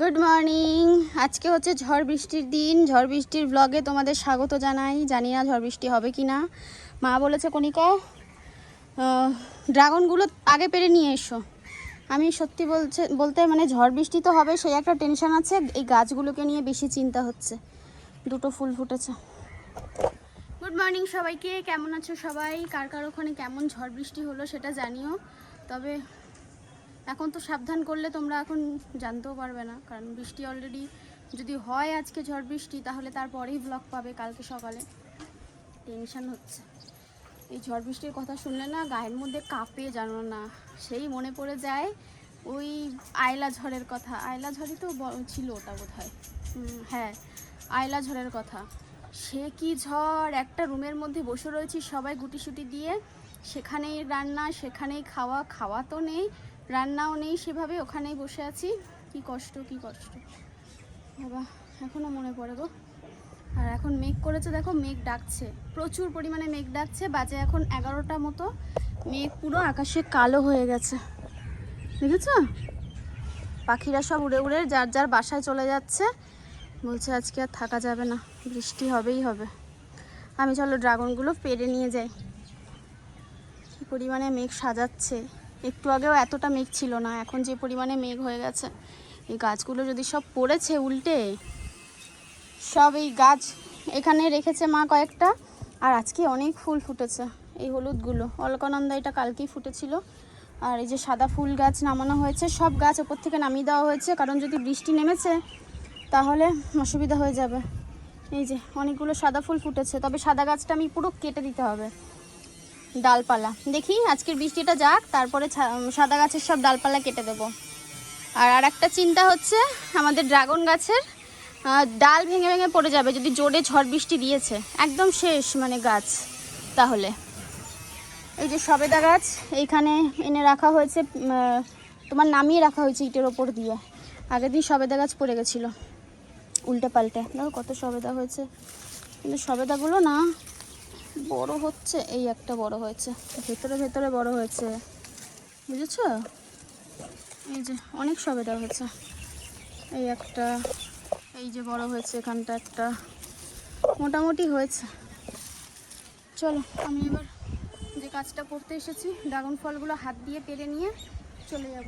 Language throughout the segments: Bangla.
গুড মর্নিং আজকে হচ্ছে ঝড় বৃষ্টির দিন। ঝড় বৃষ্টির ব্লগে তোমাদের স্বাগত জানাই। জানি না ঝড় বৃষ্টি হবে কি না মা বলেছে আহ, ড্রাগনগুলো আগে পেরে নিয়ে এসো। আমি সত্যি বলছে বলতে মানে ঝড় বৃষ্টি তো হবে সেই একটা টেনশন আছে। এই গাছগুলোকে নিয়ে বেশি চিন্তা হচ্ছে। দুটো ফুল ফুটেছে। গুড মর্নিং সবাইকে। কেমন আছো সবাই? কার কার ওখানে কেমন ঝড় বৃষ্টি হলো সেটা জানিও। তবে এখন তো সাবধান করলে তোমরা এখন জানতেও পারবে না, কারণ বৃষ্টি অলরেডি যদি হয় আজকে ঝড় বৃষ্টি, তাহলে তারপরেই ব্লগ পাবে কালকে সকালে। টেনশান হচ্ছে। এই ঝড় বৃষ্টির কথা শুনলে না গায়ের মধ্যে কাঁপে জানো না। সেই মনে পড়ে যায় ওই আয়লা ঝড়ের কথা। আয়লা ঝড়ই তো ছিল ওটা বোধ হয় হ্যাঁ আয়লা ঝড়ের কথা। সে কি ঝড়? একটা রুমের মধ্যে বসে রয়েছি সবাই গুটিসুটি দিয়ে। সেখানেই রান্না, সেখানেই খাওয়া খাওয়া তো নেই। রান্নাও নেই সেভাবে, ওখানেই বসে আছি। কি কষ্ট কি কষ্ট। বাবা এখনও মনে পড়ে গো। আর এখন মেঘ করেছে, দেখো মেঘ ডাকছে। প্রচুর পরিমাণে মেঘ ডাকছে, বাজে এখন এগারোটা মতো। মেঘ পুরো আকাশে কালো হয়ে গেছে। দেখেছ? পাখিরা সব উড়ে উড়ে যার যার বাসায় চলে যাচ্ছে। বলছে, আজকে আর থাকা যাবে না, বৃষ্টি হবেই হবে। আমি চলো ড্রাগনগুলো পেরে নিয়ে যাই। কি পরিমাণে মেঘ সাজাচ্ছে। একটু আগেও এতটা মেঘ ছিল না, এখন যে পরিমাণে মেঘ হয়ে গেছে, এই গাছগুলো যদি সব পড়েছে উল্টে, সব এই গাছ এখানে রেখেছে মা কয়েকটা, আর আজকে অনেক ফুল ফুটেছে, এই হলুদগুলো। অলকানন্দা এটা কালকেই ফুটেছিল, আর এই যে সাদা ফুল গাছ নামানো হয়েছে, সব গাছ ওপর থেকে নামিয়ে দেওয়া হয়েছে, কারণ যদি বৃষ্টি নেমেছে, তাহলে অসুবিধা হয়ে যাবে। এই যে অনেকগুলো সাদা ফুল ফুটেছে, তবে সাদা গাছটা আমি পুরো কেটে দিতে হবে। ডালপালা। দেখি, আজকের বৃষ্টিটা যাক, তারপরে সাদা গাছের সব ডালপালা কেটে দেবো। আর আর একটা চিন্তা হচ্ছে, আমাদের ড্রাগন গাছের ডাল ভেঙে ভেঙে পড়ে যাবে, যদি জোরে ঝড় বৃষ্টি দিয়েছে। একদম শেষ মানে গাছ, তাহলে। এই যে সবেদা গাছ, এইখানে এনে রাখা হয়েছে তোমার নামিয়ে রাখা হয়েছে ইটের ওপর দিয়ে। আগের দিন সবেদা গাছ পড়ে গেছিল, উল্টে পাল্টে। দেখো কত সবেদা হয়েছে। কিন্তু সবেদাগুলো না বড় হচ্ছে, এই একটা বড় হয়েছে। ভেতরে ভেতরে বড় হয়েছে। বুঝেছ? এই যে, অনেক সবেদা হয়েছে। এই একটা, এই যে বড় হয়েছে, এখানটা একটা। মোটামুটি হয়েছে। চলো, আমি এবার যে কাজটা করতে এসেছি, ড্রাগন ফলগুলো হাত দিয়ে পেরে নিয়ে চলে যাব।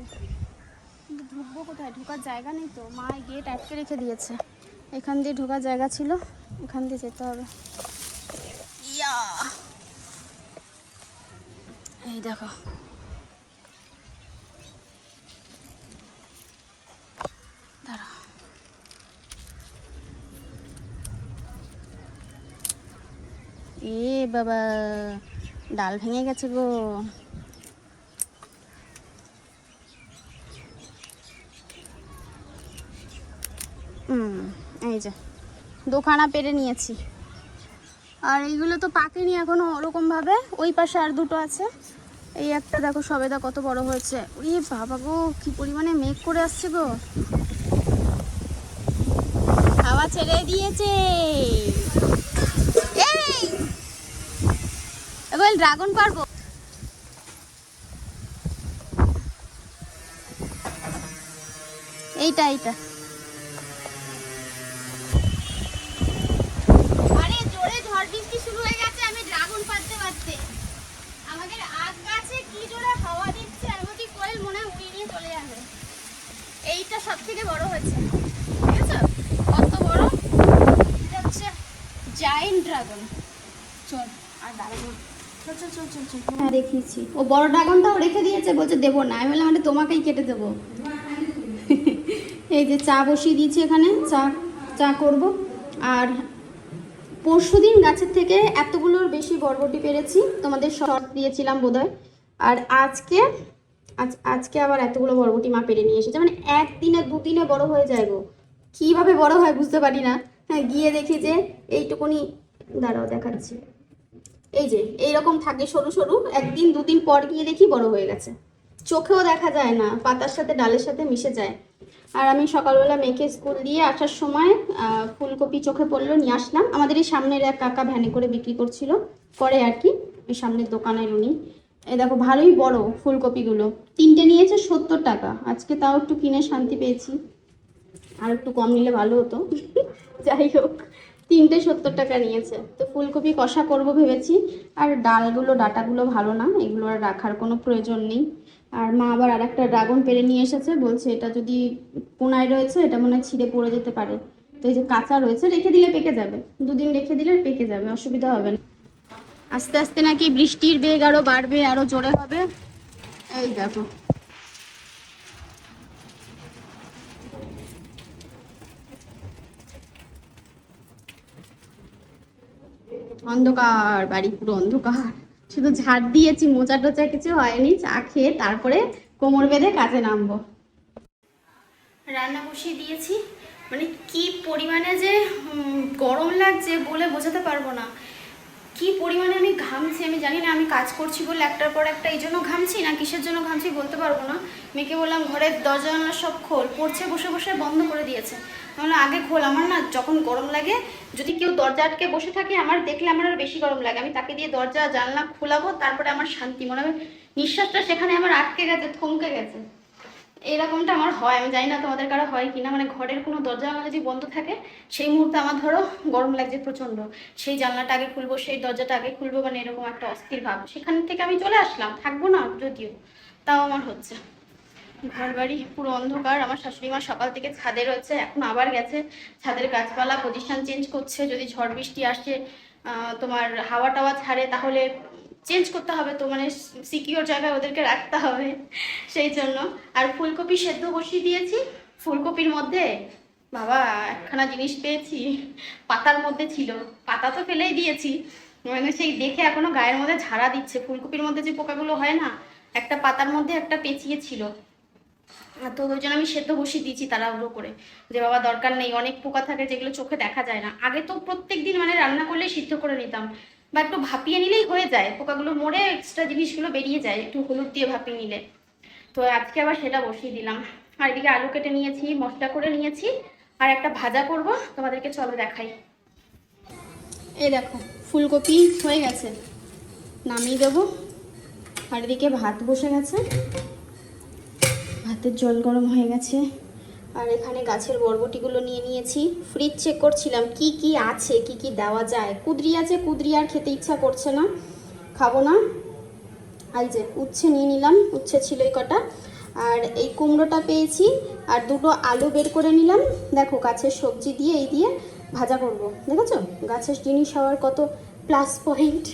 কিন্তু ঢুকবো কোথায়? ঢোকার জায়গা নেই তো। মা গেট আটকে রেখে দিয়েছে। এখান দিয়ে ঢোকার জায়গা ছিল, এখান দিয়ে যেতে হবে। এই দেখো। এ বাবা ডাল ভেঙে গেছে গো। হুম এই যে দোখানা পেরে নিয়েছি। আর এইগুলো তো পাকেনি এখনও ওরকমভাবে। ওই পাশে আর দুটো আছে। এই একটা দেখো সবেদা কত বড় হয়েছে। ওই বাবা গো, কি পরিমাণে মেঘ করে আসছে গো। হাওয়া ছেড়ে দিয়েছে। এই! এবার ড্রাগন পারব। এইটা এইটা আরে জোরে ঝড় বৃষ্টি শুরু হয়ে গেছে আমি ড্রাগন পাততে পারতে আমাদের আগ গাছে কি জোরে হাওয়া দিচ্ছে আমি বলছি কোয়েল মনে হয় উড়িয়ে নিয়ে চলে যাবে এইটা সব থেকে বড় হয়েছে। কত বড়? এটা হচ্ছে জায়েন্ট ড্রাগন চল, আর দাঁড়াবো না। চল চল চল চল চল। হ্যাঁ ও বড় ড্রাগনটাও রেখে দিয়েছে, বলছে দেবো না। আমি বললাম তোমাকেই কেটে দেবো। এই যে চা বসিয়ে দিয়েছি এখানে, চা চা আর গাছের থেকে এতগুলোর বেশি বরবটি পেরেছি, তোমাদের শর্ট দিয়েছিলাম বোধহয়। আর আজকে আজ, আজকে আবার এতগুলো বরবটি মা পেরে নিয়ে এসেছে। মানে একদিনে, দুদিনে বড় হয়ে যায় গো। কীভাবে বড় হয় বুঝতে পারি না। হ্যাঁ গিয়ে দেখি যে এইটুকুনি, দাঁড়াও দেখাচ্ছি। এই যে, এইরকম থাকে সরু সরু, একদিন, দুদিন পর গিয়ে দেখি বড় হয়ে গেছে। চোখেও দেখা যায় না, পাতার সাথে, ডালের সাথে মিশে যায়। আর আমি সকালবেলা মেয়েকে স্কুল দিয়ে আসার সময় ফুলকপি চোখে পড়ল, নিয়ে আসলাম। আমাদের এই সামনের এক কাকা ভ্যানে করে বিক্রি করছিল, করে আর কি এই সামনের দোকানের উনি। এই দেখো, ভালোই বড় ফুলকপিগুলো। তিনটে নিয়েছে, সত্তর টাকা। আজকে তাও একটু কিনে শান্তি পেয়েছি। আর একটু কম নিলে ভালো হতো। যাই হোক, তিনটে সত্তর টাকা নিয়েছে। তো ফুলকপি কষা করব ভেবেছি। আর ডালগুলো, ডাটাগুলো ভালো না, এগুলো আর রাখার কোনো প্রয়োজন নেই। আর মা আবার আর একটা ড্রাগন পেরে নিয়ে এসেছে, বলছে এটা যদি কোনায় রয়েছে, এটা মনে হয় ছিঁড়ে পড়ে যেতে পারে। তো এই যে কাঁচা রয়েছে, রেখে দিলে পেকে যাবে। দুদিন রেখে দিলে পেকে যাবে, অসুবিধা হবে না। আস্তে আস্তে নাকি বৃষ্টির বেগ আরও বাড়বে, আরও জোরে হবে। এই দেখো। অন্ধকার, বাড়ি পুরো অন্ধকার। শুধু ঝাড় দিয়েছি, মোচা টোচা কিছু হয়নি, চা খেয়ে তারপরে কোমর বেঁধে কাজে নামবো। রান্না বসিয়ে দিয়েছি। মানে কি পরিমাণে যে গরম লাগছে বলে বোঝাতে পারব না। কি পরিমাণে আমি ঘামছি আমি জানি না, আমি কাজ করছি বলে একটার পর একটা এই জন্য ঘামছি না, কিসের জন্য ঘামছি বলতে পারব না। মেয়েকে বললাম, ঘরের দরজা সব খোল, পড়ছে, বসে বসে, বন্ধ করে দিয়েছে। তাহলে আগে খোল, আমার না যখন গরম লাগে, যদি কেউ দরজা আটকে বসে থাকে, আমার দেখলে আমার আর বেশি গরম লাগে। আমি তাকে দিয়ে দরজা, জানলা খোলাবো, তারপরে আমার শান্তি মনে হবে। নিঃশ্বাসটা সেখানে আমার আটকে গেছে, থমকে গেছে। এরকমটা আমার হয়। আমি জানি না তোমাদের কারও হয় কিনা। মানে ঘরের কোনো দরজা জানলা যদি বন্ধ থাকে, সেই মুহূর্তে আমার ধরো গরম লাগছে প্রচণ্ড। সেই জানলাটা আগে খুলবো, সেই দরজাটা আগে খুলবো মানে এরকম একটা অস্থির ভাব। সেখান থেকে আমি চলে আসলাম, থাকব না যদিও। তাও আমার হচ্ছে। ঘর বাড়ি পুরো অন্ধকার। আমার শাশুড়ি মা সকাল থেকে ছাদে রয়েছে, এখন আবার গেছে। ছাদের গাছপালা পজিশন চেঞ্জ করছে। যদি ঝড় বৃষ্টি আসে তোমার হাওয়া টাওয়া ছাড়ে, তাহলে চেঞ্জ করতে হবে তো মানে সিকিওর জায়গায় ওদেরকে রাখতে হবে, সেই জন্য। আর ফুলকপি সেদ্ধ বসিয়ে দিয়েছি। ফুলকপির মধ্যে, বাবা, একখানা জিনিস পেয়েছি, পাতার মধ্যে ছিল। পাতা তো ফেলেই দিয়েছি। মানে সেই দেখে এখনও গায়ের মধ্যে ঝাড়া দিচ্ছে। ফুলকপির মধ্যে যে পোকাগুলো হয় না, একটা পাতার মধ্যে একটা পেঁচিয়ে ছিল। তো ওই জন্য আমি সেদ্ধ বসিয়ে দিয়েছি তাড়াহুড়ো করে। যে বাবা, দরকার নেই। অনেক পোকা থাকে যেগুলো চোখে দেখা যায় না। আগে তো প্রত্যেক দিন মানে রান্না করলেই সিদ্ধ করে নিতাম। বা একটু ভাপিয়ে নিলেই হয়ে যায়। পোকাগুলো মরে এক্সট্রা জিনিসগুলো বেরিয়ে যায়, একটু হলুদ দিয়ে ভাপিয়ে নিলে। তো আজকে আবার সেটা বসিয়ে দিলাম। আর এদিকে আলু কেটে নিয়েছি, মশলা করে নিয়েছি। আর একটা ভাজা করব, তোমাদেরকে চলো দেখাই। এই দেখো, ফুলকপি হয়ে গেছে। নামিয়ে দেবো। আর এদিকে ভাত বসে গেছে। ভাতের জল গরম হয়ে গেছে। আর এখানে গাছের বরবটিগুলো নিয়ে নিয়েছি। ফ্রিজ চেক করছিলাম, কি কি আছে, কি কি দেওয়া যায়? কুদরি আছে, কুদরি আর খেতে ইচ্ছা করছে না। খাব না। এই যে উচ্ছে নিয়ে নিলাম, উচ্ছে ছিল এই কটা। আর এই কুমড়োটা পেয়েছি, আর দুটো আলু বের করে নিলাম। দেখো গাছের সবজি দিয়ে, এই দিয়ে ভাজা করব। দেখেছ? গাছের জিনিস হওয়ার কত প্লাস পয়েন্ট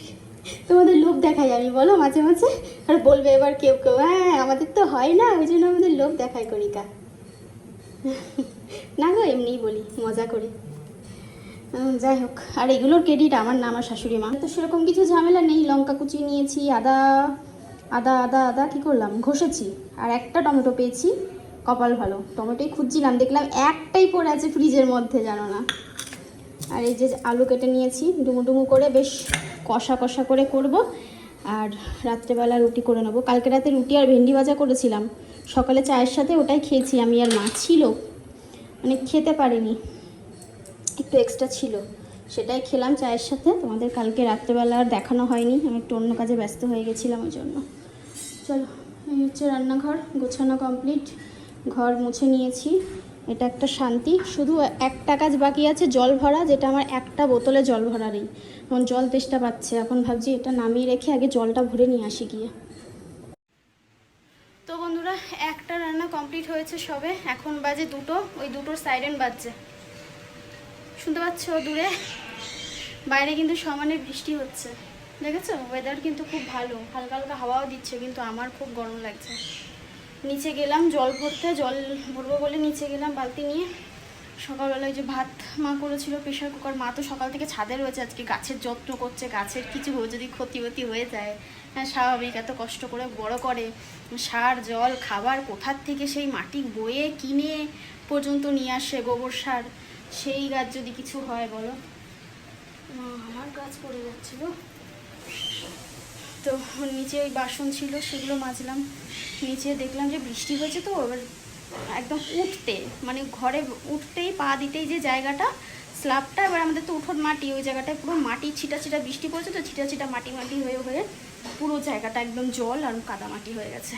তোমাদের লোভ দেখাই আমি, বলো মাঝে মাঝে। আর বলবে এবার কেউ কেউ হ্যাঁ আমাদের তো হয় না, ওই জন্য আমাদের লোভ দেখায় করিকা না গো, এমনিই বলি, মজা করে। যাই হোক, আর এগুলোর ক্রেডিট আমার না, আমার শাশুড়ি মা। তো সেরকম কিছু ঝামেলা নেই, লঙ্কা কুচি নিয়েছি, আদা আদা আদা আদা, কি করলাম? ঘষেছি। আর একটা টমেটো পেয়েছি, কপাল ভালো। টমেটোই খুঁজছিলাম, দেখলাম একটাই পড়ে আছে ফ্রিজের মধ্যে, জানো না। আর এই যে আলু কেটে নিয়েছি ডুমু ডুমু করে বেশ কষা কষা করে করব। আর রাত্রেবেলা রুটি করে নেব। কালকে রাতে রুটি আর ভেন্ডি ভাজা করেছিলাম। সকালে চায়ের সাথে ওটাই খেয়েছি, আমি আর মা ছিল। মানে খেতে পারিনি। একটু এক্সট্রা ছিল। সেটাই খেলাম চায়ের সাথে। তোমাদের কালকে রাত্রেবেলা আর দেখানো হয়নি। আমি একটু অন্য কাজে ব্যস্ত হয়ে গেছিলাম ওই জন্য। চলো, এই হচ্ছে রান্নাঘর, গোছানো কমপ্লিট ঘর মুছে নিয়েছি। এটা একটা শান্তি। শুধু একটা কাজ বাকি আছে, জল ভরা, যেটা আমার একটা বোতলে জল ভরা নেই। এখন জল তেষ্টা পাচ্ছে। এখন ভাবছি এটা নামিয়ে রেখে আগে জলটা ভরে নিয়ে আসি গিয়ে। তো বন্ধুরা, একটা রান্না কমপ্লিট হয়েছে সবে। এখন বাজে দুটো, ওই দুটোর সাইরেন বাজছে। শুনতে পাচ্ছ দূরে? বাইরে কিন্তু সমানে বৃষ্টি হচ্ছে। দেখেছ? ওয়েদার কিন্তু খুব ভালো। হালকা হালকা হাওয়াও দিচ্ছে, কিন্তু আমার খুব গরম লাগছে। নিচে গেলাম জল ভরতে, জল ভরবো বলে নিচে গেলাম বালতি নিয়ে। সকালবেলা ওই যে ভাত মা করেছিল প্রেশার কুকার মা তো সকাল থেকে ছাদে রয়েছে। আজকে গাছের যত্ন করছে, গাছের কিছু যদি ক্ষতি হয়ে যায় হ্যাঁ স্বাভাবিক এত কষ্ট করে বড় করে। সার জল খাবার কোথার থেকে সেই মাটি বয়ে কিনে পর্যন্ত নিয়ে আসে গোবর সার? সেই গাছ যদি কিছু হয় বলো। আমার গাছ পড়ে যাচ্ছিল। তো নিচে ওই বাসন ছিল সেগুলো মাজলাম। নিচে দেখলাম যে বৃষ্টি হয়েছে তো এবার একদম উঠতে মানে ঘরে উঠতেই পা দিতেই যে জায়গাটা স্ল্যাবটা এবার আমাদের তো উঠোন মাটি ওই জায়গাটায় পুরো মাটি ছিটা ছিটা বৃষ্টি পড়েছে তো ছিটা ছিটা মাটি মাটি হয়ে হয়ে পুরো জায়গাটা একদম জল আর কাদা মাটি হয়ে গেছে।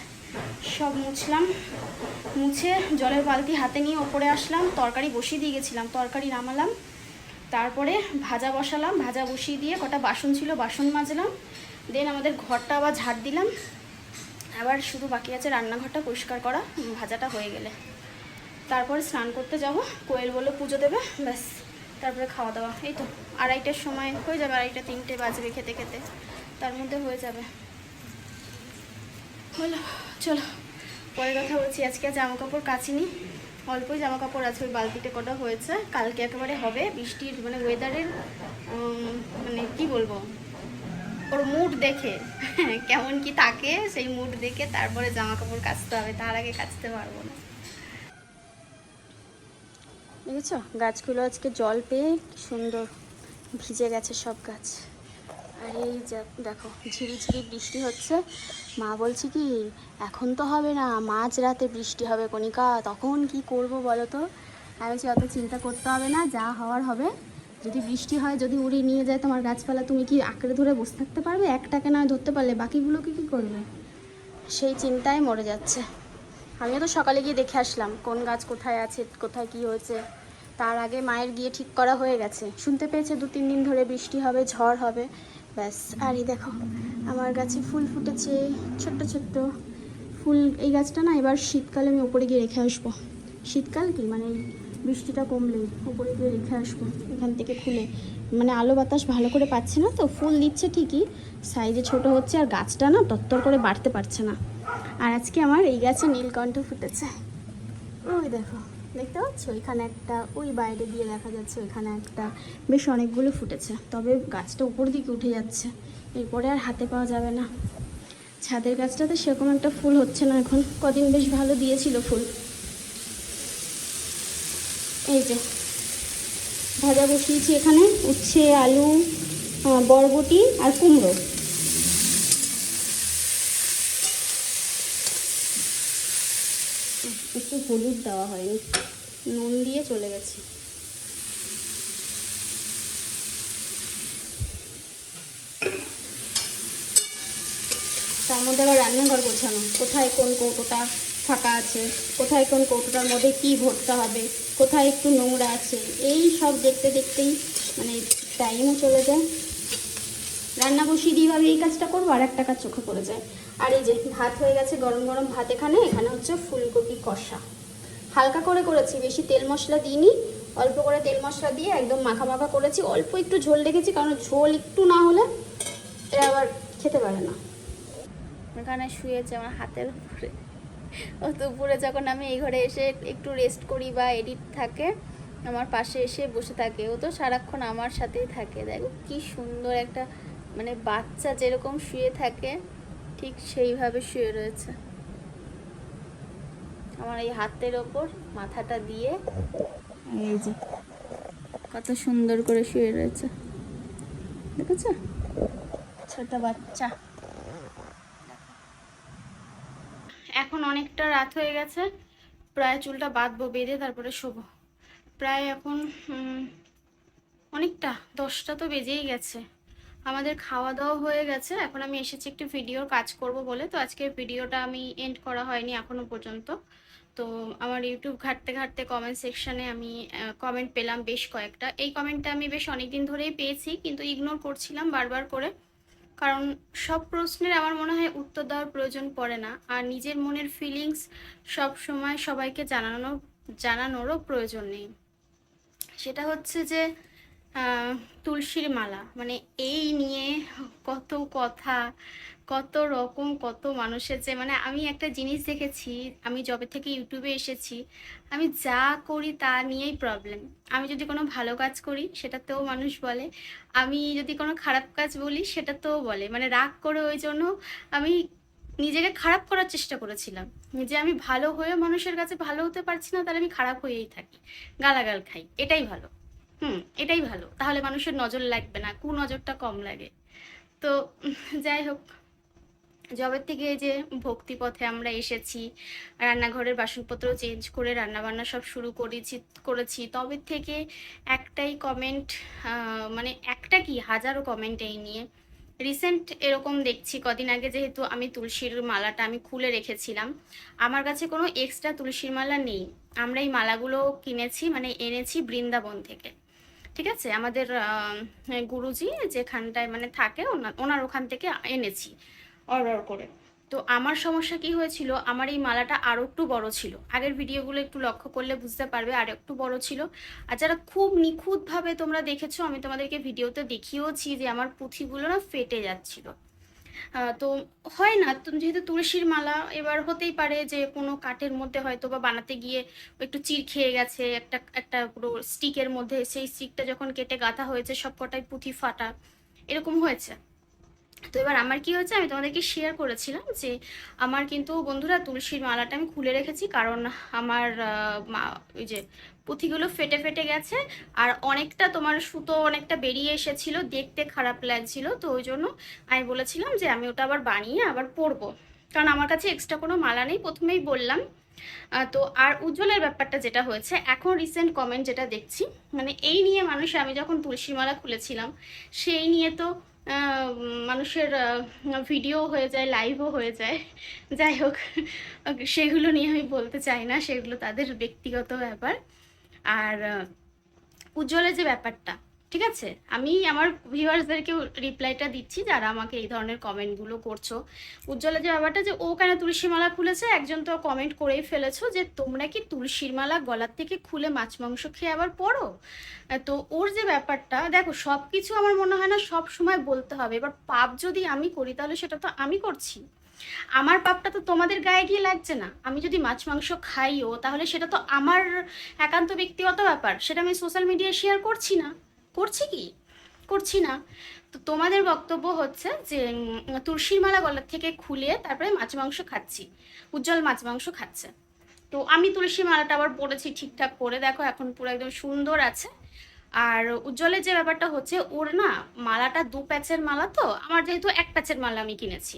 সব মুছলাম। মুছে জলের বালতি হাতে নিয়ে ওপরে আসলাম, তরকারি বসিয়ে দিয়ে গেছিলাম, তরকারি নামালাম, তারপরে ভাজা বসালাম, ভাজা বসিয়ে দিয়ে কটা বাসন ছিল, বাসন মাজলাম দেন আমাদের ঘরটা আবার ঝাড় দিলাম। আবার শুধু বাকি আছে রান্নাঘরটা পরিষ্কার করা, ভাজাটা হয়ে গেলে। তারপরে স্নান করতে যাব, কোয়েল বলে পুজো দেবে, ব্যাস, তারপরে খাওয়া দাওয়া, এই তো। আড়াইটার সময়, হয়ে যাবে আড়াইটা, তিনটে বাজবে খেতে খেতে। তার মধ্যে হয়ে যাবে। হলো, চলো, পরে কথা বলছি। আজকে জামা কাপড় কাচিনি। অল্পই জামা কাপড় আছে, ওই বালতিতে কটা হয়েছে। কালকে একেবারে হবে। বৃষ্টির মানে ওয়েদারের মানে কি বলব? ওর মুড দেখে। কেমন কি থাকে, সেই মুড দেখে তারপরে জামা কাপড় কাচতে হবে। তার আগে কাচতে পারব না। দেখেছ? গাছগুলো আজকে জল পেয়ে সুন্দর ভিজে গেছে সব গাছ। আর এই যে দেখো, ঝিরি ঝিরি বৃষ্টি হচ্ছে। মা বলছে কি, এখন তো হবে না, মাঝ রাতে বৃষ্টি হবে কণিকা, তখন কি করব বলো তো? আমি বলছি, অত চিন্তা করতে হবে না, যা হওয়ার হবে। যদি বৃষ্টি হয়, যদি উড়িয়ে নিয়ে যায় তোমার গাছপালা, তুমি কি আঁকড়ে ধরে বসে থাকতে পারবে? একটাকে নয় ধরতে পারলে বাকিগুলোকে কি করবে? সেই চিন্তায় মরে যাচ্ছে। আমিও তো সকালে গিয়ে দেখে আসলাম, কোন গাছ কোথায় আছে, কোথায় কি হয়েছে। তার আগে মায়ের গিয়ে ঠিক করা হয়ে গেছে। শুনতে পেয়েছে দু তিন দিন ধরে বৃষ্টি হবে, ঝড় হবে। ব্যাস, আর এই দেখো, আমার গাছে ফুল ফুটেছে, ছোট্ট ছোট্ট ফুল। এই গাছটা না এবার শীতকালে আমি ওপরে গিয়ে রেখে আসব। শীতকাল কি? মানে বৃষ্টিটা কমলে ওপরে গিয়ে রেখে আসব, এখান থেকে খুলে। মানে আলো বাতাস ভালো করে পাচ্ছে না তো, ফুল দিচ্ছে ঠিকই সাইজে ছোট হচ্ছে আর গাছটা না তত্তর করে বাড়তে পারছে না। আর আজকে আমার এই গাছে নীলকণ্ঠ ফুটেছে। ওই দেখো। দেখতে পাচ্ছ? ওইখানে একটা, ওই বাইরে দিয়ে দেখা যাচ্ছে ওইখানে একটা, বেশ অনেকগুলো ফুটেছে। তবে গাছটা উপর দিকে উঠে যাচ্ছে। এরপরে আর হাতে পাওয়া যাবে না। ছাদের গাছটাতে সেরকম একটা ফুল হচ্ছে না এখন। কদিন বেশ ভালো দিয়েছিল ফুল। এই যে, ভাজা বসিয়েছি এখানে। উচ্ছে, আলু বরবটি আর কুমড়ো একটু হলুদ দেওয়া হয়নি। নুন দিয়ে চলে গেছে। তার মধ্যে আবার রান্নাঘর গোছানো। কোথায় কোন কৌটোটা ফাঁকা আছে? কোথায় কোন কৌটোটার মধ্যে কি ভরতে হবে? কোথায় একটু নোংরা আছে? এই সব দেখতে দেখতেই মানে টাইমও চলে যায়। রান্না বসিয়ে দিয়ে ভাবে এই কাজটা করব, আর একটা কাজ চোখে পড়ে যায়। আর এই যে ভাত হয়ে গেছে গরম গরম ভাত এখানে এখানে হচ্ছে ফুলকপি কষা। হালকা করে করেছি, বেশি তেল মশলা দিইনি, অল্প করে তেল মশলা দিয়ে একদম মাখা মাখা করেছি। অল্প একটু ঝোল রেখেছি কারণ ঝোল একটু না হলে এরা আবার খেতে পারে না। এখানে শুয়েছে আমার হাতের উপরে। ও দুপুরে যখন আমি এই ঘরে এসে একটু রেস্ট করি বা এডিট থাকে, আমার পাশে এসে বসে থাকে। ও তো সারাক্ষণ আমার সাথেই থাকে। দেখো কি সুন্দর একটা মানে বাচ্চা যেরকম শুয়ে থাকে, ঠিক সেইভাবে শুয়ে রয়েছে। আমার এই হাতের ওপর মাথাটা দিয়ে এই যে কত সুন্দর করে শুয়ে রয়েছে। দেখেছ? ছোট বাচ্চা। এখন অনেকটা রাত হয়ে গেছে, প্রায় চুলটা বাঁধবো, বেঁধে তারপরে শোবো। প্রায় এখন অনেকটা, দশটা তো বেজেই গেছে। আমাদের খাওয়া দাওয়া হয়ে গেছে। এখন আমি এসেছি একটু ভিডিওর কাজ করব বলে। তো আজকের ভিডিওটা আমি এন্ড করা হয়নি এখনও পর্যন্ত। তো আমার ইউটিউব ঘাটতে ঘাটতে কমেন্ট সেকশানে আমি কমেন্ট পেলাম বেশ কয়েকটা। এই কমেন্টটা আমি বেশ অনেক দিন ধরেই পেয়েছি, কিন্তু ইগনোর করছিলাম বারবার করে। কারণ সব প্রশ্নের আমার মনে হয় উত্তর দেওয়ার প্রয়োজন পড়ে না। আর নিজের মনের ফিলিংস সব সময় সবাইকে জানানো জানানোরও প্রয়োজন নেই। সেটা হচ্ছে যে তুলসীর মালা। মানে এই নিয়ে কত কথা, কত রকম, কত মানুষের যে মানে আমি একটা জিনিস দেখেছি, আমি যবে থেকে ইউটিউবে এসেছি, আমি যা করি তা নিয়েই প্রবলেম আমি যদি কোনো ভালো কাজ করি, সেটাতেও মানুষ বলে। আমি যদি কোনো খারাপ কাজ বলি, সেটাতেও বলে। মানে রাগ করে ওই জন্য আমি নিজেকে খারাপ করার চেষ্টা করেছিলাম। যে আমি ভালো হয়েও মানুষের কাছে ভালো হতে পারছি না, তাহলে আমি খারাপ হয়েই থাকি, গালাগাল খাই, এটাই ভালো। হুম, এটাই ভালো। তাহলে মানুষের নজর লাগবে না কু নজরটা কম লাগে। তো যাই হোক জবের থেকে এই যে ভক্তি পথে আমরা এসেছি, রান্নাঘরের বাসনপত্র চেঞ্জ করে রান্নাবান্না সব শুরু করেছি করেছি, তবে থেকে একটাই কমেন্ট মানে একটা কি, হাজারো কমেন্ট এই নিয়ে। রিসেন্ট এরকম দেখছি, কদিন আগে যেহেতু আমি তুলসীর মালাটা আমি খুলে রেখেছিলাম, আমার কাছে কোনো এক্সট্রা তুলসীর মালা নেই। আমরা এই মালাগুলো কিনেছি মানে এনেছি বৃন্দাবন থেকে। ঠিক আছে? আমাদের গুরুজি যেখানটায় মানে থাকে ওনার ওখান থেকে এনেছি অর্ডার করে। তো আমার সমস্যা কি হয়েছিল, আমার এই মালাটা আরও একটু বড় ছিল। আগের ভিডিওগুলো একটু লক্ষ্য করলে বুঝতে পারবে, আর একটু বড় ছিল। আর যারা খুব নিখুঁতভাবে তোমরা দেখেছ, আমি তোমাদেরকে ভিডিওতে দেখিয়েওছি যে আমার পুঁথিগুলো না ফেটে যাচ্ছিল। তো হয় না যেহেতু তুলসীর মালা এবার হতেই পারে যে কোনো কাঠের মধ্যে হয়তো বা বানাতে গিয়ে একটু চির খেয়ে গেছে, একটা একটা পুরো স্টিকের মধ্যে, সেই স্টিকটা যখন কেটে গাঁথা হয়েছে সব কটাই পুঁথি ফাটা, এরকম হয়েছে। তো এবার আমার কি হয়েছে, আমি তোমাদেরকে শেয়ার করেছিলাম যে আমার কিন্তু বন্ধুরা তুলসীর মালাটা আমি খুলে রেখেছি, কারণ আমার মা- ওই যে পুঁথিগুলো ফেটে ফেটে গেছে আর অনেকটা তোমার সুতো অনেকটা বেরিয়ে এসেছিল, দেখতে খারাপ লাগছিল। তো ওই জন্য আমি বলেছিলাম যে আমি ওটা আবার বানিয়ে আবার পরবো। কারণ আমার কাছে এক্সট্রা কোনো মালা নেই, প্রথমেই বললাম। তো আর উজ্জ্বলের ব্যাপারটা যেটা হয়েছে, এখন রিসেন্ট কমেন্ট যেটা দেখছি মানে এই নিয়ে মানুষ, আমি যখন তুলসীর মালা খুলেছিলাম, সেই নিয়ে তো মানুষের ভিডিও হয়ে যায় লাইভও হয়ে যায়। যাই হোক, সেগুলো নিয়ে আমি বলতে চাই না, সেগুলো তাদের ব্যক্তিগত ব্যাপার। আর উজ্জ্বলের যে ব্যাপারটা, ঠিক আছে? আমি আমার ভিউয়ার্সদেরকে রিপ্লাইটা দিচ্ছি, যারা আমাকে এই ধরনের কমেন্টগুলো করছ। উজ্জ্বলের যে ব্যাপারটা যে, ও কেন তুলসী মালা খুলেছে? একজন তো কমেন্ট করেই ফেলেছো যে, তোমরা কি তুলসীর মালা গলার থেকে খুলে মাছ মাংস খেয়ে আবার পড়ো? তো ওর যে ব্যাপারটা, দেখো সব কিছু আমার মনে হয় না সব সময় বলতে হবে। এবার পাপ যদি আমি করি, তাহলে সেটা তো আমি করছি। আমার পাপটা তো তোমাদের গায়ে গিয়ে লাগছে না। আমি যদি মাছ মাংস খাইও, তাহলে সেটা তো আমার একান্ত ব্যক্তিগত ব্যাপার। সেটা আমি সোশ্যাল মিডিয়ায় শেয়ার করছি না। করছি কি? করছি না। তো তোমাদের বক্তব্য হচ্ছে যে তুলসীর মালা গলার থেকে খুলে তারপরে মাছ মাংস খাচ্ছি। উজ্জ্বল মাছ মাংস খাচ্ছে। তো আমি তুলসী মালাটা আবার পরেছি ঠিকঠাক করে। দেখো এখন পুরো একদম সুন্দর আছে। আর উজ্জ্বলের যে ব্যাপারটা হচ্ছে, ওর না মালাটা দু প্যাচের মালা তো, আমার যেহেতু এক প্যাচের মালা আমি কিনেছি।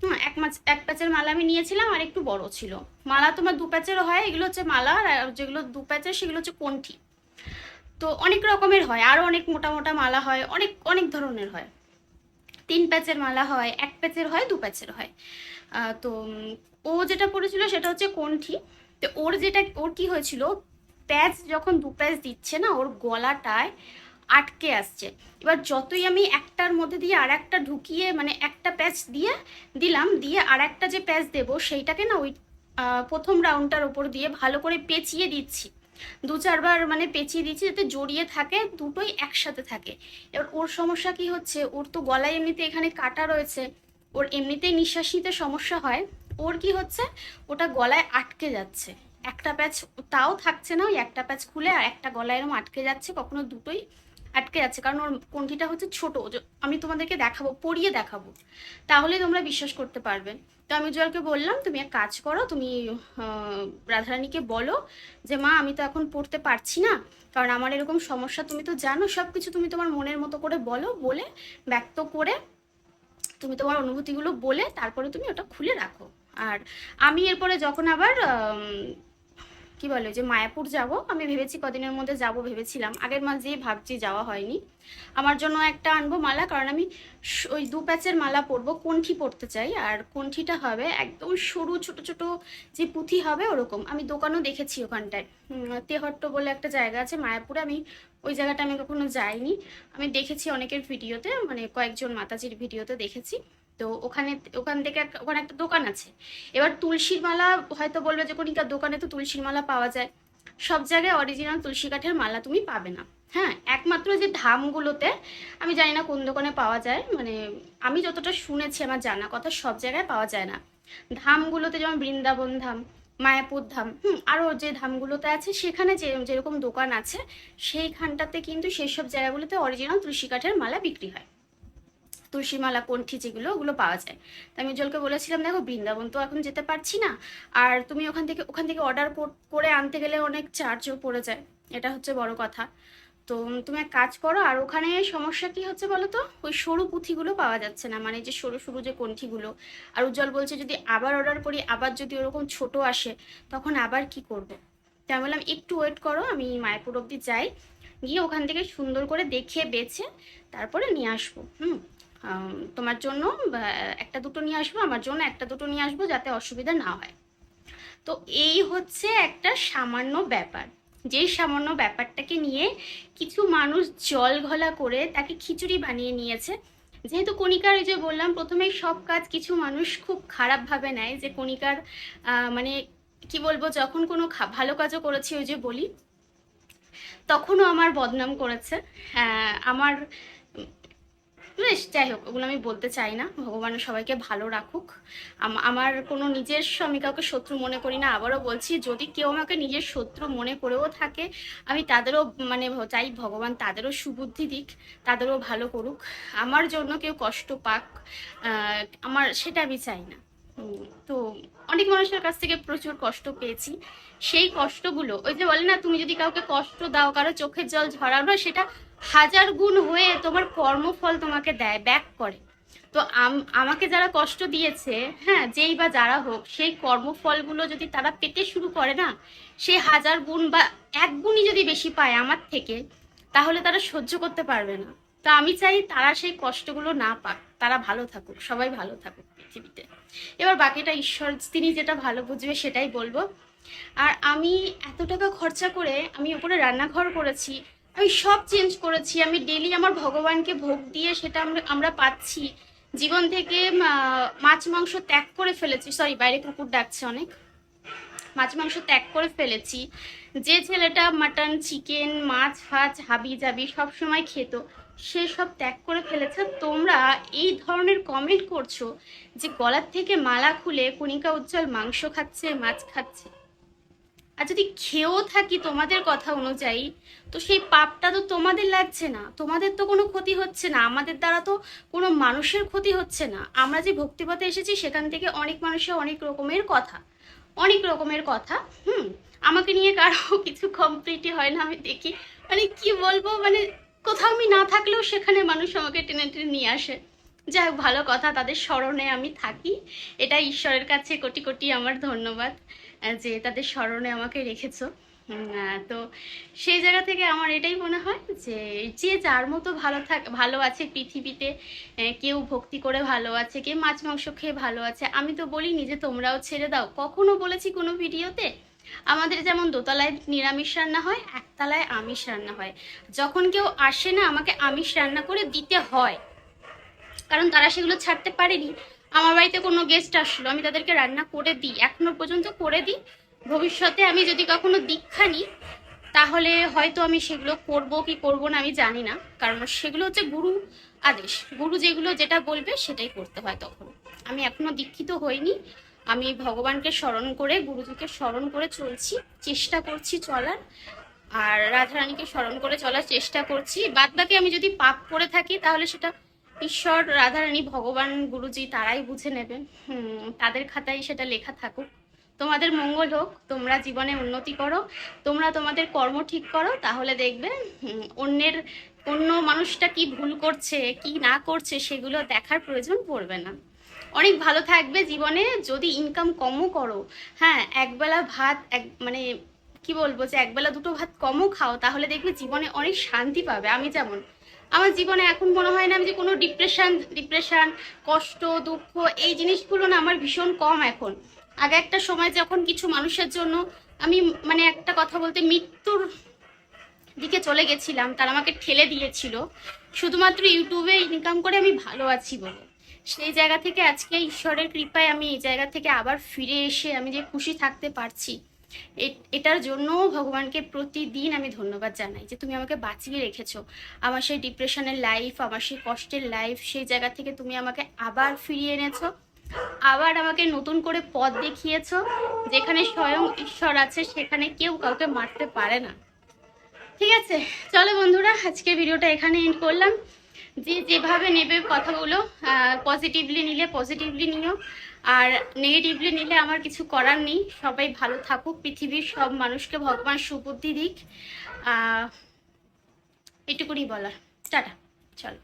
হুম, এক মাছ, এক প্যাচের মালা আমি নিয়েছিলাম আর একটু বড় ছিল। মালা তোমার দু প্যাচেরও হয়, এগুলো হচ্ছে মালা আর যেগুলো দু প্যাচের সেগুলো হচ্ছে কণ্ঠি তো অনেক রকমের হয় আরও অনেক মোটা মোটা মালা হয়, অনেক অনেক ধরনের হয়। তিন প্যাচের মালা হয়, এক প্যাচের হয়, দু প্যাচের হয়। তো ও যেটা পড়েছিল সেটা হচ্ছে কণ্ঠি তো ওর যেটা, ওর কি হয়েছিল, প্যাচ যখন দু প্যাচ দিচ্ছে না, ওর গলাটায় আটকে আসছে। এবার যতই আমি একটার মধ্যে দিয়ে আর একটা ঢুকিয়ে মানে একটা প্যাচ দিয়ে দিলাম, দিয়ে আর একটা যে প্যাচ দেবো, সেইটাকে না ওই প্রথম রাউন্ডটার ওপর দিয়ে ভালো করে পেঁচিয়ে দিচ্ছি। দু চারবার মানে পেঁচিয়ে দিচ্ছি যাতে জড়িয়ে থাকে, দুটোই একসাথে থাকে। এবার ওর সমস্যা কি হচ্ছে? ওর তো গলায় এমনিতে এখানে কাটা রয়েছে। ওর এমনিতেই নিঃশ্বাস নিতে সমস্যা হয়। ওর কি হচ্ছে? ওটা গলায় আটকে যাচ্ছে। একটা প্যাচ তাও থাকছে না, ওই একটা প্যাচ খুলে আর একটা গলায় এরকম আটকে যাচ্ছে, কখনো দুটোই আটকে যাচ্ছে কারণ ওর কণ্ঠিটা হচ্ছে ছোট। আমি তোমাদেরকে দেখাবো পরিয়ে দেখাবো। তাহলে তোমরা বিশ্বাস করতে পারবে। তো আমি উজ্জ্বলকে বললাম, তুমি এক কাজ করো, তুমি রাধারানীকে বলো যে, মা, আমি তো এখন পড়তে পারছি না। কারণ আমার এরকম সমস্যা, তুমি তো জানো সব কিছু তুমি তোমার মনের মতো করে বলো, বলে ব্যক্ত করে তুমি তোমার অনুভূতিগুলো বলে তারপরে তুমি ওটা খুলে রাখো। আর আমি এরপরে যখন আবার কি বলে, যে মায়াপুর যাব, আমি ভেবেছি কদিনের মধ্যে যাব, ভেবেছিলাম। আগের মাস দিয়ে ভাবছি যাওয়া হয়নি। আমার জন্য একটা আনব মালা, কারণ আমি ওই দু প্যাচের মালা পরবো কণ্ঠি পরতে চাই, আর কণ্ঠিটা হবে, একদম সরু, ছোট ছোট যে পুঁথি হবে ওরকম। আমি দোকানও দেখেছি ওখানটায়। তেহট্ট বলে একটা জায়গা আছে মায়াপুরে, আমি ওই জায়গাটা আমি কখনো যাইনি। আমি দেখেছি অনেকের ভিডিওতে মানে কয়েকজন মাতাজির ভিডিওতে দেখেছি। তো ওখানে, ওখান থেকে ওখানে একটা দোকান আছে। এবার তুলসীর মালা হয়তো বলবে যে কোনিকার দোকানে তো তুলসীর মালা পাওয়া যায়। সব জায়গায় অরিজিনাল তুলসী কাঠের মালা তুমি পাবে না। হ্যাঁ একমাত্র যে ধামগুলোতে, আমি জানি না কোন দোকানে পাওয়া যায় মানে আমি যতটা শুনেছি, আমার জানা কথা সব জায়গায় পাওয়া যায় না। ধামগুলোতে যেমন বৃন্দাবন ধাম, মায়াপুর ধাম, হুম আরও যে ধামগুলোতে আছে, সেখানে যে, যেরকম দোকান আছে, সেইখানটাতে কিন্তু সেই সব জায়গাগুলোতে অরিজিনাল তুলসী কাঠের মালা বিক্রি হয়। তুলসী মালা কণ্ঠি যেগুলো, ওগুলো পাওয়া যায়। তো আমি জলকে বলেছিলাম, দেখো, বৃন্দাবন তো এখন যেতে পারছি না। আর তুমি ওখান থেকে ওখান থেকে অর্ডার করে আনতে গেলে অনেক চার্জও পড়ে যায়। এটা হচ্ছে বড় কথা। তো তুমি এক কাজ করো, আর ওখানে সমস্যা কি হচ্ছে বলো তো? ওই সরু পুঁথিগুলো পাওয়া যাচ্ছে না। মানে যে সরু সরু যে কণ্ঠিগুলো আর উজ্জ্বল বলছে, যদি আবার অর্ডার করি, আবার যদি ওরকম ছোট আসে, তখন আবার কি করব? তাই আমি বললাম, একটু ওয়েট করো, আমি মায়াপুর অব্দি যাই। গিয়ে ওখান থেকে সুন্দর করে দেখে বেছে, তারপরে নিয়ে আসব। হুম? তোমার জন্য একটা দুটো নিয়ে আসব, আমার জন্য একটা দুটো নিয়ে আসব যাতে অসুবিধা না হয়। তো এই হচ্ছে একটা সামান্য ব্যাপার। যেই সামান্য ব্যাপারটাকে নিয়ে কিছু মানুষ জল ঘোলা করে তাকে খিচুড়ি বানিয়ে নিয়েছে। যেহেতু কণিকার এই যে বললাম, প্রথমেই সব কাজ কিছু মানুষ খুব খারাপভাবে নেয় যে কণিকার মানে কি বলব, যখন কোনো ভালো কাজও করেছি, ওই যে বলি, তখনও আমার বদনাম করেছে। আমার যাই হোক ওগুলো আমি বলতে চাই না। ভগবান সবাইকে ভালো রাখুক। আম- আমার কোনো নিজস্ব আমি কাউকে শত্রু মনে করি না। আবারও বলছি, যদি কেউ আমাকে নিজের শত্রু মনে করেও থাকে, আমি তাদেরও মানে চাই ভগবান তাদেরও সুবুদ্ধি দিক, তাদেরও ভালো করুক। আমার জন্য কেউ কষ্ট পাক আমার সেটা আমি চাই না। তো অনেক মানুষের কাছ থেকে প্রচুর কষ্ট পেয়েছি। সেই কষ্টগুলো, ওই যে বলে না, তুমি যদি কাউকে কষ্ট দাও, কারও চোখের জল ঝরানো, সেটা হাজার গুণ হয়ে তোমার কর্মফল তোমাকে দেয় ব্যাক করে। তো আম- আমাকে যারা কষ্ট দিয়েছে হ্যাঁ যেই বা যারা হোক, সেই কর্মফলগুলো যদি তারা পেতে শুরু করে না, সে হাজার গুণ বা এক গুণই যদি বেশি পায় আমার থেকে, তাহলে তারা সহ্য করতে পারবে না। তো আমি চাই তারা সেই কষ্টগুলো না পাক, তারা ভালো থাকুক, সবাই ভালো থাকুক। পৃথিবীতে। এবার বাকিটা ঈশ্বর, তিনি যেটা ভালো বুঝবে সেটাই বলব। আর আমি এত টাকা খরচা করে আমি ওপরে রান্নাঘর করেছি, আমি সব চেঞ্জ করেছি, আমি ডেলি আমার ভগবানকে ভোগ দিয়ে সেটা আমরা আমরা পাচ্ছি। জীবন থেকে মাছ, মাংস ত্যাগ করে ফেলেছি। সরি বাইরে কুকুর ডাকছে অনেক। মাছ, মাংস ত্যাগ করে ফেলেছি। যে ছেলেটা মাটন, চিকেন, মাছ ফাছ হাবি জাবি সব সময় খেত, সে সব ত্যাগ করে ফেলেছে। তোমরা এই ধরনের কমেন্ট করছ যে গলার থেকে মালা খুলে কণিকা উজ্জ্বল মাংস খাচ্ছে, মাছ খাচ্ছে। আর যদি খেয়েও থাকি তোমাদের কথা অনুযায়ী, তো সেই পাপটা তো তোমাদের লাগছে না। তোমাদের তো কোনো ক্ষতি হচ্ছে না। আমাদের দ্বারা তো কোনো মানুষের ক্ষতি হচ্ছে না। আমরা যে ভক্তিপথে এসেছি, সেখান থেকে অনেক মানুষের অনেক রকমের কথা। অনেক রকমের কথা, হুম? আমাকে নিয়ে কারও কিছু কমপ্লিটই হয় না, আমি দেখি। মানে কি বলব মানে কোথাও আমি না থাকলেও সেখানে মানুষ আমাকে টেনে টেনে নিয়ে আসে। যাই হোক, ভালো কথা, তাদের স্মরণে আমি থাকি। এটা ঈশ্বরের কাছে কোটি কোটি আমার ধন্যবাদ যে তাদের স্মরণে আমাকে রেখেছো। তো সেই জায়গা থেকে আমার এটাই মনে হয় যে যে যার মতো ভালো থাক, ভালো আছে পৃথিবীতে কেউ ভক্তি করে ভালো আছে, কেউ মাছ মাংস খেয়ে ভালো আছে, আমি তো বলিনি যে তোমরাও ছেড়ে দাও। কখনো বলেছি কোনো ভিডিওতে? আমাদের যেমন দোতলায় নিরামিষ রান্না হয়, একতলায় আমিষ রান্না হয়। যখন কেউ আসে না, আমাকে আমিষ রান্না করে দিতে হয়। কারণ তারা সেগুলো ছাড়তে পারেনি। আমার বাড়িতে কোনো গেস্ট আসলো, আমি তাদেরকে রান্না করে দিই। এখনও পর্যন্ত করে দিই। ভবিষ্যতে আমি যদি কখনো দীক্ষা নিই, তাহলে হয়তো আমি সেগুলো করব কি করব না আমি জানি না। কারণ সেগুলো হচ্ছে গুরু আদেশ। গুরু যেগুলো যেটা বলবে সেটাই করতে হয় তখন। আমি এখনও দীক্ষিত হইনি। আমি ভগবানকে স্মরণ করে, গুরুজিকে স্মরণ করে চলছি, চেষ্টা করছি চলার। আর রাধারানীকে স্মরণ করে চলার চেষ্টা করছি। বাদ বাকি আমি যদি পাপ করে থাকি, তাহলে সেটা ঈশ্বর, রাধারানী, ভগবান, গুরুজি তারাই বুঝে নেবেন। তাদের খাতায় সেটা লেখা থাকুক। তোমাদের মঙ্গল হোক, তোমরা জীবনে উন্নতি করো, তোমরা তোমাদের কর্ম ঠিক করো, তাহলে দেখবে অন্যের, অন্য মানুষটা কি ভুল করছে, কি না করছে, সেগুলো দেখার প্রয়োজন পড়বে না। অনেক ভালো থাকবে জীবনে, যদি ইনকাম কমও করো। হ্যাঁ একবেলা ভাত, এক মানে কি বলব যে একবেলা দুটো ভাত কমও খাও, তাহলে দেখবে জীবনে অনেক শান্তি পাবে। আমি যেমন, আমার জীবনে এখন মনে হয় না আমি যে কোনো ডিপ্রেশন ডিপ্রেশন কষ্ট, দুঃখ, এই জিনিসগুলো না আমার ভীষণ কম এখন। আগে একটা সময় যখন কিছু মানুষের জন্য আমি মানে একটা কথা বলতে মৃত্যুর দিকে চলে গেছিলাম, তারা আমাকে ঠেলে দিয়েছিল। শুধুমাত্র ইউটিউবে ইনকাম করে আমি ভালো আছি বলে। সেই জায়গা থেকে আজকে ঈশ্বরের কৃপায় আমি এই জায়গা থেকে আবার ফিরে এসে আমি যে খুশি থাকতে পারছি এটার জন্য ভগবানকে প্রতিদিন আমি ধন্যবাদ জানাই যে তুমি আমাকে বাঁচিয়ে রেখেছো। আমার সেই ডিপ্রেশনের লাইফ আমার সেই কষ্টের লাইফ সেই জায়গা থেকে তুমি আমাকে আবার ফিরিয়ে এনেছো। আবার আমাকে নতুন করে পথ দেখিয়েছো যেখানে স্বয়ং ঈশ্বর আছে, সেখানে কেউ কাউকে মারতে পারে না। ঠিক আছে, চলো বন্ধুরা আজকে ভিডিওটা এখানে এন্ড করলাম। যে যেভাবে নেবে কথাগুলো পজিটিভলি নিলে পজিটিভলি নিও, আর নেগেটিভলি নিলে আমার কিছু করার নেই। সবাই ভালো থাকুক, পৃথিবীর সব মানুষকে ভগবান সুবুদ্ধি দিক। এটুকুনি বলার। টাটা। চলো।